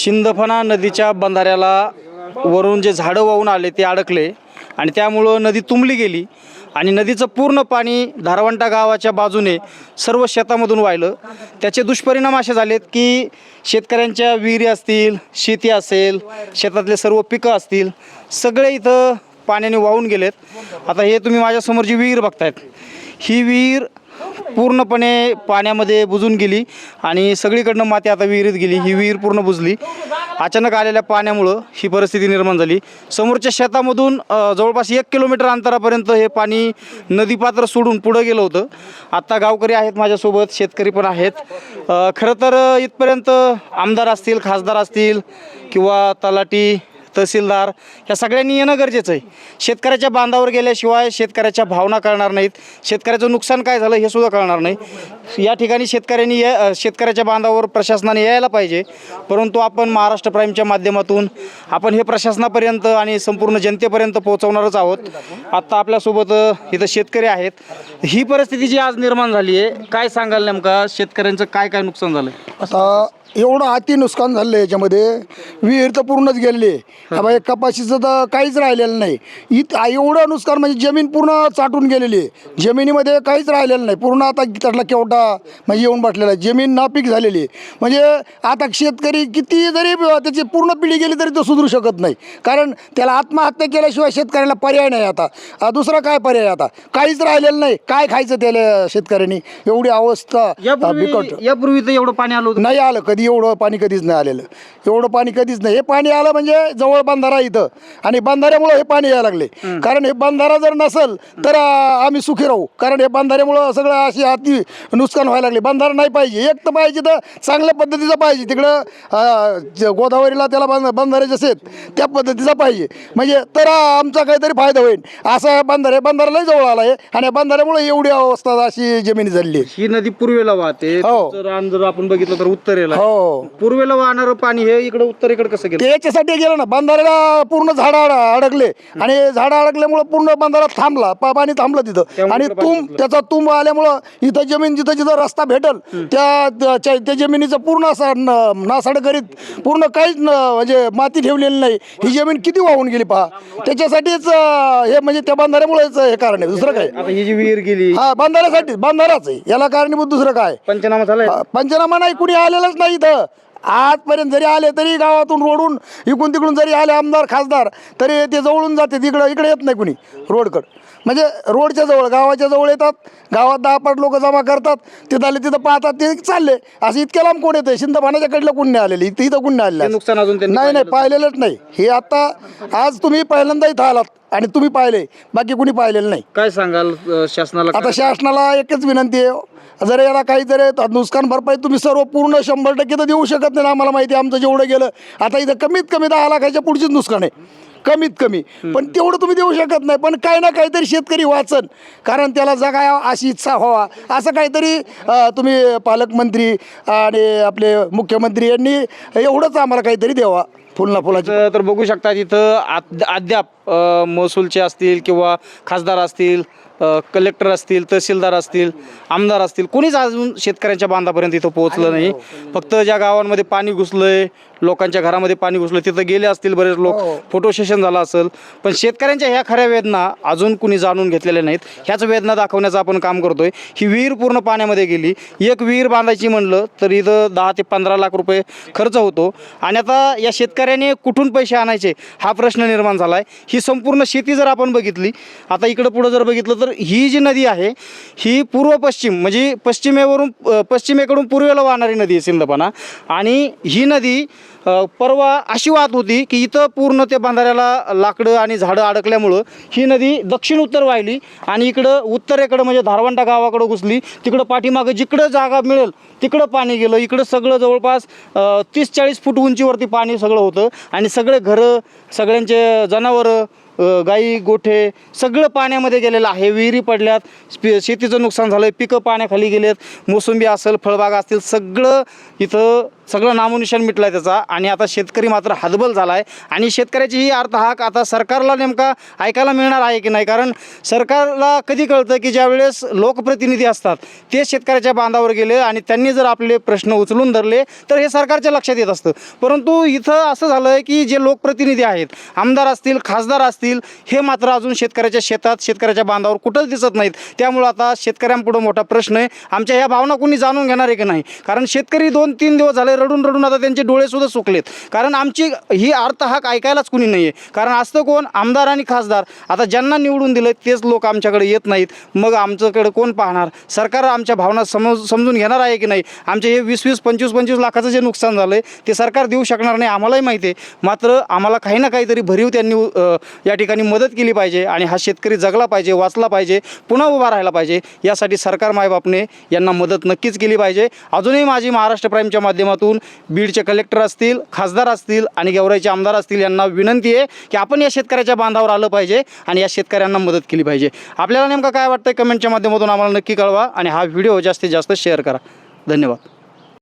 शिंदफणा नदीच्या बंधाऱ्याला वरून जे झाडं वाहून आले ते अडकले आणि त्यामुळं नदी तुंबली गेली आणि नदीचं पूर्ण पाणी धारवंटा गावाच्या बाजूने सर्व शेतामधून वाहिलं. त्याचे दुष्परिणाम असे झालेत की शेतकऱ्यांच्या विहिरी असतील शेती असेल शेतातले सर्व पिकं असतील सगळे इथं पाण्याने वाहून गेलेत. आता हे तुम्ही माझ्यासमोर जी विहीर बघतायत ही विहीर पूर्णपणे पाण्यामध्ये बुजून गेली आणि सगळीकडनं माती आता विहिरीत गेली. ही विहीर पूर्ण बुजली. अचानक आलेल्या पाण्यामुळं ही परिस्थिती निर्माण झाली. समोरच्या शेतामधून जवळपास एक किलोमीटर अंतरापर्यंत हे पाणी नदीपात्र सोडून पुढं गेलं होतं. आत्ता गावकरी आहेत माझ्यासोबत शेतकरी पण आहेत. खरं तर इथपर्यंत आमदार असतील खासदार असतील किंवा तलाठी तहसीलदार ह्या सगळ्यांनी येणं गरजेचं आहे. शेतकऱ्याच्या बांधावर गेल्याशिवाय शेतकऱ्याच्या भावना कळणार नाहीत. शेतकऱ्याचं नुकसान काय झालं हे सुद्धा कळणार नाही. या ठिकाणी शेतकऱ्यांनी या शेतकऱ्याच्या बांधावर प्रशासनाने यायला पाहिजे. परंतु आपण महाराष्ट्र प्राईमच्या माध्यमातून आपण हे प्रशासनापर्यंत आणि संपूर्ण जनतेपर्यंत पोहोचवणारच आहोत. आत्ता आपल्यासोबत इथं शेतकरी आहेत. ही परिस्थिती जी आज निर्माण झाली आहे काय सांगाल नेमका? शेतकऱ्यांचं काय काय नुकसान झालं आता एवढं अति नुकसान झालं आहे याच्यामध्ये. विहीर तर पूर्णच गेलेली आहे. बाबा कपाशीचं तर काहीच राहिलेलं नाही. इत एवढं नुकसान म्हणजे जमीन पूर्ण चाटून गेलेली आहे. जमिनीमध्ये काहीच राहिलेलं नाही. पूर्ण आता त्यातला केवढा म्हणजे येऊन बसलेला आहे. जमीन नापीक झालेली आहे. म्हणजे आता शेतकरी किती जरी त्याची पूर्ण पिढी गेली तरी तो सुधरू शकत नाही. कारण त्याला आत्महत्या केल्याशिवाय शेतकऱ्याला पर्याय नाही आता. दुसरा काय पर्याय आता? काहीच राहिलेलं नाही. काय खायचं त्याला शेतकऱ्यांनी? एवढी अवस्था. बिकट. यापूर्वी तर एवढं पाणी आलं नाही आलं. कधी एवढं पाणी कधीच नाही आलेलं. एवढं पाणी कधीच नाही. हे पाणी आलं म्हणजे जवळ बंधारा इथं. आणि बंधाऱ्यामुळं हे पाणी यायला लागले. कारण हे बंधारा जर नसल तर आम्ही सुखी राहू. कारण हे बंधाऱ्यामुळं सगळं अशी अति नुकसान व्हायला लागले. बंधारा नाही पाहिजे. एक तर पाहिजे तर चांगल्या पद्धतीचं पाहिजे. तिकडं गोदावरीला त्याला बंध बंधारे जसे आहेत त्या पद्धतीचा पाहिजे. म्हणजे तर आमचा काहीतरी फायदा होईल. असं बंधारे बंधारा लय जवळ आला आहे. आणि या बंधाऱ्यामुळे एवढी अवस्था अशी जमिनी आहे. ही नदी पूर्वेला वाहते. हो. जर आपण बघितलं तर उत्तरेला. आहे. हो. पूर्वेला वाहणारं पाणी हे इकडे उत्तरेकडे कसं गेलं? ते याच्यासाठी गेलं ना बंधाऱ्याला पूर्ण झाडं अड- अडकले. आणि झाडं अडकल्यामुळं पूर्ण बंधारा थांबला पा- पाणी थांबलं तिथं. त्यामुळे आणि तुंब त्याचा तुंब आल्यामुळं इथं जमीन जिथं जिथं रस्ता भेटल त्या त्या- त्या जमिनीचं पूर्ण असं न- नासाड करीत पूर्ण काहीच न- म्हणजे माती ठेवलेली नाही. ही जमीन किती वाहून गेली पहा. त्याच्यासाठीच अं, हे म्हणजे त्या बंधाऱ्यामुळेच हे कारण आहे. दुसरं काय? आता ही जी विहीर गेली. हा बंधाऱ्यासाठी बंधाराच आहे. याला कारणीभूत दुसरं काय? पंचनामा झालाय. पंचनामा नाही कुणी आलेलंच नाही. इथं. आजपर्यंत जरी आले तरी गावातून रोडून इकडून तिकडून जरी आले आमदार खासदार तरी ते जवळून जाते तिकडं इकडे येत नाही कुणी रोडकडं. म्हणजे रोडच्या जवळ गावाच्या जवळ येतात गावात दहा पाच लोक जमा करतात तिथं आले तिथं पाहतात ते चालले. असं इतक्या लांब कोण येतं शिंदपाण्याच्या कडलं कोण नाही आलेलं? इथं इथं कोण नाही आलेलं? नुकसान अजून नाही नाही पाहिलेलंच नाही. हे आता आज तुम्ही पहिल्यांदा इथं आलात आणि तुम्ही पाहिले बाकी कुणी पाहिलेलं नाही. काय सांगाल शासनाला आता शासनाला एकच विनंती आहे जर याला काहीतरी नुकसान भरपाई तुम्ही सर्व पूर्ण शंभर टक्के तर देऊ शकत नाही आम्हाला माहिती आहे आमचं जेवढं गेलं. आता इथं कमीत कमी दहा लाखाच्या पुढचीच नुकसान आहे. कमीत कमी. पण तेवढं तुम्ही देऊ शकत नाही. पण काही ना काहीतरी शेतकरी वाचन. कारण त्याला जगाया अशी इच्छा व्हावा. असं काहीतरी तुम्ही पालकमंत्री आणि आपले मुख्यमंत्री यांनी एवढंच आम्हाला काहीतरी द्यावा. फुलना फुलाची. तर बघू शकता तिथं अद्याप महसूलचे असतील किंवा खासदार असतील कलेक्टर असतील तहसीलदार असतील आमदार असतील कोणीच अजून शेतकऱ्यांच्या बांधापर्यंत इथं पोहोचलं नाही. फक्त ज्या गावांमध्ये पाणी घुसलंय लोकांच्या घरामध्ये पाणी घुसलं तिथं गेले असतील बरेच लोक. फोटो सेशन झालं असेल. पण शेतकऱ्यांच्या ह्या खऱ्या वेदना अजून कुणी जाणून घेतलेल्या नाहीत. ह्याच वेदना दाखवण्याचं आपण काम करतोय. ही विहीर पूर्ण पाण्यामध्ये गेली. एक विहीर बांधायची म्हणलं तर इथं दहा ते पंधरा लाख रुपये खर्च होतो. आणि आता या शेतकऱ्याने कुठून पैसे आणायचे? हा प्रश्न निर्माण झाला आहे ही संपूर्ण शेती जर आपण बघितली आता इकडं पुढं जर बघितलं तर ही जी नदी आहे ही पूर्व पश्चिम म्हणजे पश्चिमेवरून पश्चिमेकडून पूर्वेला वाहणारी नदी आहे सिंदपणा आणि ही नदी परवा अशी वाहत होती की इथं पूर्ण त्या बांधाऱ्याला लाकडं आणि झाडं अडकल्यामुळं ही नदी दक्षिण उत्तर वाहिली आणि इकडं उत्तरेकडं म्हणजे धारवंटा गावाकडं घुसली. तिकडं पाठीमागं जिकडं जागा मिळेल तिकडं पाणी गेलं. इकडं सगळं जवळपास तीस चाळीस फूट उंचीवरती पाणी सगळं होतं. आणि सगळे घरं सगळ्यांचे जनावरं गाई गोठे सगळं पाण्यामध्ये गेलेलं आहे. विहिरी पडल्यात. शेतीचं नुकसान झालं पिकं पाण्याखाली गेलेत. मोसंबी असेल फळबाग असतील सगळं इथं सगळं नामोनिशान मिटलं आहे त्याचा. आणि आता शेतकरी मात्र हतबल झाला आहे आणि शेतकऱ्याची ही अर्थ आता सरकारला नेमका ऐकायला मिळणार आहे की नाही? कारण सरकारला कधी कळतं की ज्यावेळेस लोकप्रतिनिधी असतात ते शेतकऱ्याच्या बांधावर गेले आणि त्यांनी जर आपले प्रश्न उचलून धरले तर हे सरकारच्या लक्षात येत असतं. परंतु इथं असं झालं आहे की जे लोकप्रतिनिधी आहेत आमदार असतील खासदार असतील हे मात्र अजून शेतकऱ्याच्या शेतात शेतकऱ्याच्या बांधावर कुठंच दिसत नाहीत. त्यामुळं आता शेतकऱ्यांपुढं मोठा प्रश्न आहे. आमच्या ह्या भावना कोणी जाणून घेणार आहे की नाही? कारण शेतकरी दोन तीन दिवस झाले रडून रडून आता त्यांचे डोळेसुद्धा सुकलेत. कारण आमची ही अर्थ हाक ऐकायलाच कुणी नाही आहे कारण असतं कोण आमदार आणि खासदार. आता ज्यांना निवडून दिलं तेच लोक आमच्याकडे येत नाहीत. मग आमच्याकडे कोण पाहणार? सरकार आमच्या भावना समज समजून घेणार आहे की नाही? आमचे हे वीस वीस पंचवीस पंचवीस लाखाचं जे नुकसान झालं आहे ते सरकार देऊ शकणार नाही आम्हालाही माहिती आहे. मात्र आम्हाला काही ना काहीतरी भरीव त्यांनी या ठिकाणी मदत केली पाहिजे आणि हा शेतकरी जगला पाहिजे वाचला पाहिजे पुन्हा उभा राहिला पाहिजे यासाठी सरकार मायबापने यांना मदत नक्कीच केली पाहिजे. अजूनही माझी महाराष्ट्र प्राईमच्या माध्यमातून बीडचे कलेक्टर असतील खासदार असतील आणि गेवराईचे आमदार असतील यांना विनंती आहे की आपण या शेतकऱ्याच्या बांधावर आलं पाहिजे आणि या शेतकऱ्यांना मदत केली पाहिजे. आपल्याला नेमकं काय वाटतं कमेंटच्या माध्यमातून आम्हाला नक्की कळवा आणि हा व्हिडिओ जास्तीत जास्त शेअर करा. धन्यवाद.